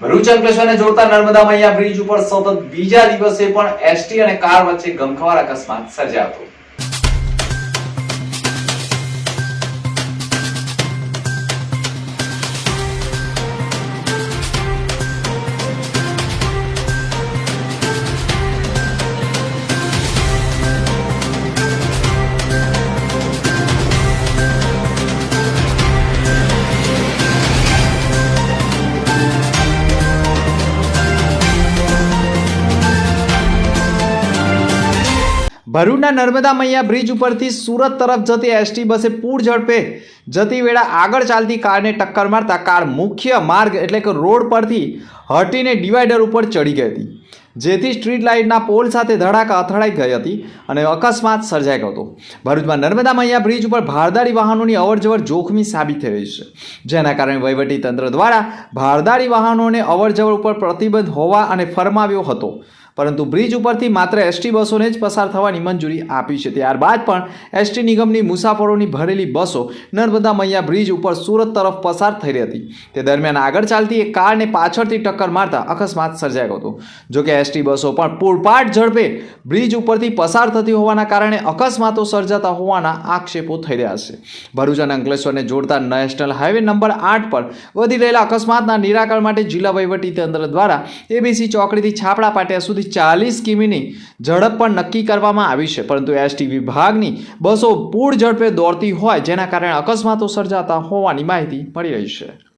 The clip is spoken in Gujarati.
ભરૂચ અંકલેશ્વરને જોડતા નર્મદા મૈયા બ્રિજ ઉપર સતત બીજા દિવસે પણ એસટી અને કાર વચ્ચે ગમખ્વાર અકસ્માત સર્જાયો હતો. ભરૂચના નર્મદા મૈયા બ્રિજ ઉપરથી સુરત તરફ જતી એસટી બસે પૂર ઝડપે જતી વેળા આગળ ચાલતી કારને ટક્કર મારતા કાર મુખ્ય માર્ગ એટલે કે રોડ પરથી હટીને ડિવાઈડર ઉપર ચડી ગઈ હતી. જેથી સ્ટ્રીટ લાઇટના પોલ સાથે ધડાકા અથડાઈ ગઈ હતી અને અકસ્માત સર્જાઈ ગયો હતો. ભરૂચમાં નર્મદા મૈયા બ્રિજ ઉપર ભારદારી વાહનોની અવરજવર જોખમી સાબિત થઈ રહી છે. જેના કારણે વહીવટી તંત્ર દ્વારા ભારદારી વાહનોને અવરજવર ઉપર પ્રતિબંધ હોવા અને ફરમાવ્યો હતો. પરંતુ બ્રિજ ઉપરથી માત્ર એસટી બસોને જ પસાર થવાની મંજૂરી આપી છે. ત્યારબાદ પણ એસટી નિગમની મુસાફરોની ભરેલી બસો નર્મદા મૈયા બ્રિજ ઉપર સુરત તરફ પસાર થઈ રહી હતી. તે દરમિયાન આગળ ચાલતી એક કારને પાછળથી ટક્કર મારતા અકસ્માત સર્જાયો હતો. જોકે એસટી બસો પણ પૂરપાટ ઝડપે બ્રિજ ઉપરથી પસાર થતી હોવાના કારણે અકસ્માતો સર્જાતા હોવાના આક્ષેપો થઈ રહ્યા છે. ભરૂચ અને અંકલેશ્વરને જોડતા નેશનલ હાઈવે નંબર આઠ પર વધી રહેલા અકસ્માતના નિરાકરણ માટે જિલ્લા વહીવટી તંત્ર દ્વારા એબીસી ચોકડીથી છાપડા પાટિયા સુધી ચાલીસ કિમીની ઝડપ પણ નક્કી કરવામાં આવી છે. પરંતુ એસટી વિભાગની બસો પૂર ઝડપે દોડતી હોય, જેના કારણે અકસ્માતો સર્જાતા હોવાની માહિતી મળી રહી છે.